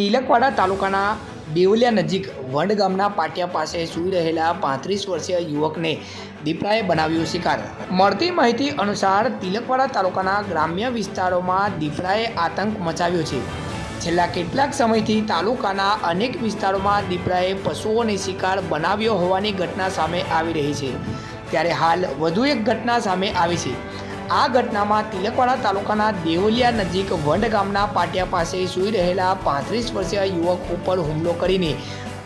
તિલકવાડા તાલુકાના બેવલિયા નજીક વંડ ગામના પાટિયા પાસે સૂઈ રહેલા પાંત્રીસ વર્ષીય યુવકને દીપડાએ બનાવ્યો શિકાર. મળતી માહિતી અનુસાર તિલકવાડા તાલુકાના ગ્રામ્ય વિસ્તારોમાં દીપડાએ આતંક મચાવ્યો છે. છેલ્લા કેટલાક સમયથી તાલુકાના અનેક વિસ્તારોમાં દીપડાએ પશુઓને શિકાર બનાવ્યો હોવાની ઘટના સામે આવી રહી છે. ત્યારે હાલ વધુ એક ઘટના સામે આવી છે. આ ઘટનામાં તિલકવાડા તાલુકાના દેવલિયા નજીક વંડ ગામના પાટિયા પાસે સૂઈ રહેલા પાંત્રીસ વર્ષીય યુવક ઉપર હુમલો કરીને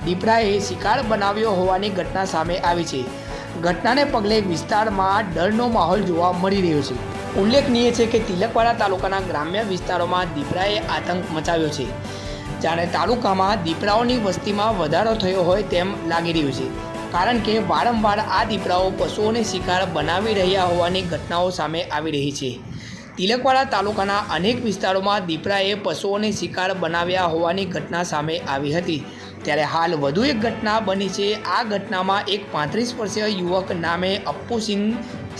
દીપડાએ શિકાર બનાવ્યો હોવાની ઘટના સામે આવી છે. ઘટનાને પગલે વિસ્તારમાં ડરનો માહોલ જોવા મળી રહ્યો છે. ઉલ્લેખનીય છે કે તિલકવાડા તાલુકાના ગ્રામ્ય વિસ્તારોમાં દીપડાએ આતંક મચાવ્યો છે. જ્યારે તાલુકામાં દીપડાઓની વસ્તીમાં વધારો થયો હોય તેમ લાગી રહ્યું છે. કારણ કે વારંવાર આ દીપડાઓ પશુઓને શિકાર બનાવી રહ્યા હોવાની ઘટનાઓ સામે આવી રહી છે. તિલકવાડા તાલુકાના અનેક વિસ્તારોમાં દીપડાએ પશુઓને શિકાર બનાવ્યા હોવાની ઘટના સામે આવી હતી. ત્યારે હાલ વધુ એક ઘટના બની છે. આ ઘટનામાં એક પાંત્રીસ વર્ષીય યુવક નામે અપ્પુસિંહ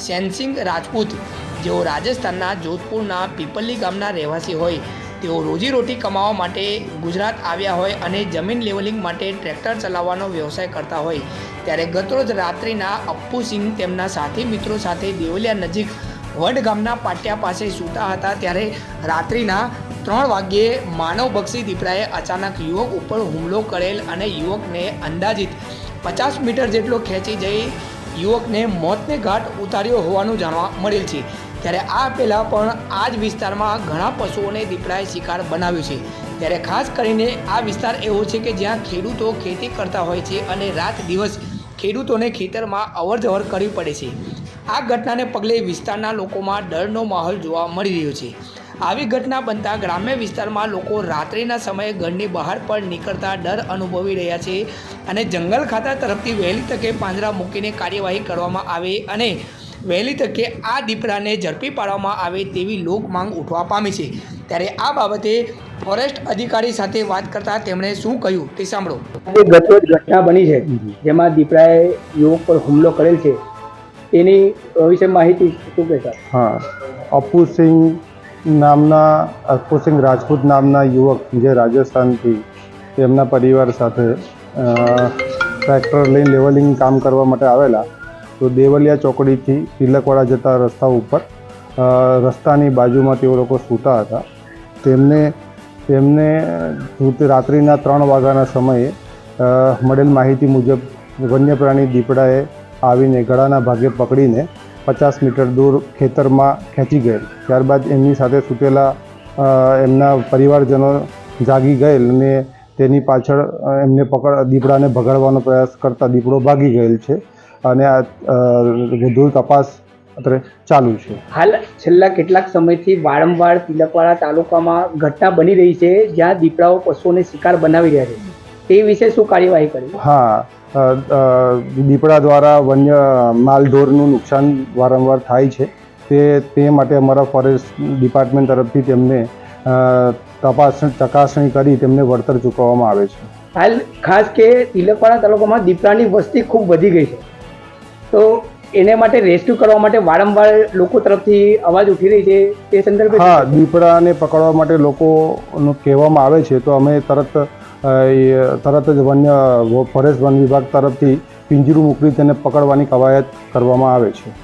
સેનસિંગ રાજપૂત, જેઓ રાજસ્થાનના જોધપુરના પીપલ્લી ગામના રહેવાસી હોય. તેઓ રોજીરોટી કમાવા માટે ગુજરાત આવ્યા હોય અને જમીન લેવલિંગ માટે ટ્રેક્ટર ચલાવવાનો વ્યવસાય કરતા હોય. ત્યારે ગતરોજ રાત્રિના અપ્પુસિંહ તેમના સાથી મિત્રો સાથે દેવલિયા નજીક વડ ગામના પાટિયા પાસે સૂતા હતા ત્યારે રાત્રિના ત્રણ વાગ્યે માનવભક્ષી દીપડાએ અચાનક યુવક ઉપર હુમલો કરેલ અને યુવકને અંદાજિત પચાસ મીટર જેટલો ખેંચી જઈ યુવકને મોતને ઘાટ ઉતાર્યો હોવાનું જાણવા મળેલ છે. ત્યારે આ પહેલાં પણ આ જ વિસ્તારમાં ઘણા પશુઓને દીપડાએ શિકાર બનાવ્યો છે. ત્યારે ખાસ કરીને આ વિસ્તાર એવો છે કે જ્યાં ખેડૂતો ખેતી કરતા હોય છે અને રાત દિવસ ખેડૂતોને ખેતરમાં અવરજવર કરવી પડે છે. આ ઘટનાને પગલે વિસ્તારના લોકોમાં ડરનો માહોલ જોવા મળી રહ્યો છે. આવી ઘટના બનતા ગ્રામ્ય વિસ્તારમાં લોકો રાત્રિના સમયે ઘરની બહાર પણ નીકળતા ડર અનુભવી રહ્યા છે અને જંગલ ખાતા તરફથી વહેલી તકે પાંજરા મૂકીને કાર્યવાહી કરવામાં આવે અને વહેલી તકે આ દીપડાને ઝડપી પાડવામાં આવે તેવી લોક માંગ ઉઠવા પામી છે. ત્યારે આ બાબતે ફોરેસ્ટ અધિકારી સાથે વાત કરતા તેમણે શું કહ્યું તે સાંભળો. ગતરોજ ઘટના બની છે જેમાં દીપડાએ યુવક પર હુમલો કરેલ છે એની વિશે માહિતી શું કહેતા હા અપુસિંહ નામના અપુસિંહ રાજપૂત નામના યુવક જે રાજસ્થાનથી તેમના પરિવાર સાથે ટ્રેક્ટર લઈને લેવલિંગ કામ કરવા માટે આવેલા તો દેવલિયા ચોકડીથી તિલકવાડા જતા રસ્તા ઉપર રસ્તાની બાજુમાં તેઓ લોકો સૂતા હતા. તેમને તેમને રાત્રિના ત્રણ વાગ્યાના સમયે મળેલ માહિતી મુજબ વન્ય પ્રાણી દીપડાએ આવીને ગળાના ભાગે પકડીને પચાસ મીટર દૂર ખેતરમાં ખેંચી ગયેલ. ત્યારબાદ એમની સાથે સૂતેલા એમના પરિવારજનો જાગી ગયેલ અને તેની પાછળ એમને પકડ, દીપડાને ભગાડવાનો પ્રયાસ કરતા દીપડો ભાગી ગયેલ છે. અને આ વધુ તપાસ અત્યારે ચાલુ છે. હાલ છેલ્લા કેટલાક સમયથી વારંવાર તિલકવાડા તાલુકામાં ઘટના બની રહી છે જ્યાં દીપડાઓ પશુઓને શિકાર બનાવી રહ્યા છે. તે વિશે શું કાર્યવાહી કરી હા દીપડા દ્વારા વન્ય માલઢોરનું નુકસાન વારંવાર થાય છે. તે તે માટે અમારા ફોરેસ્ટ ડિપાર્ટમેન્ટ તરફથી તેમને તપાસ ચકાસણી કરી તેમને વળતર ચૂકવવામાં આવે છે. હાલ ખાસ કે તિલકવાડા તાલુકામાં દીપડાની વસ્તી ખૂબ વધી ગઈ છે. એને માટે રેસ્ક્યુ કરવા માટે વારંવાર લોકો તરફથી અવાજ ઉઠી રહી છે તે સંદર્ભે હા દીપડાને પકડવા માટે લોકોનું કહેવામાં આવે છે. તો અમે તરત તરત જ વન્ય ફોરેસ્ટ વન વિભાગ તરફથી પિંજરું મોકલી તેને પકડવાની કવાયત કરવામાં આવે છે.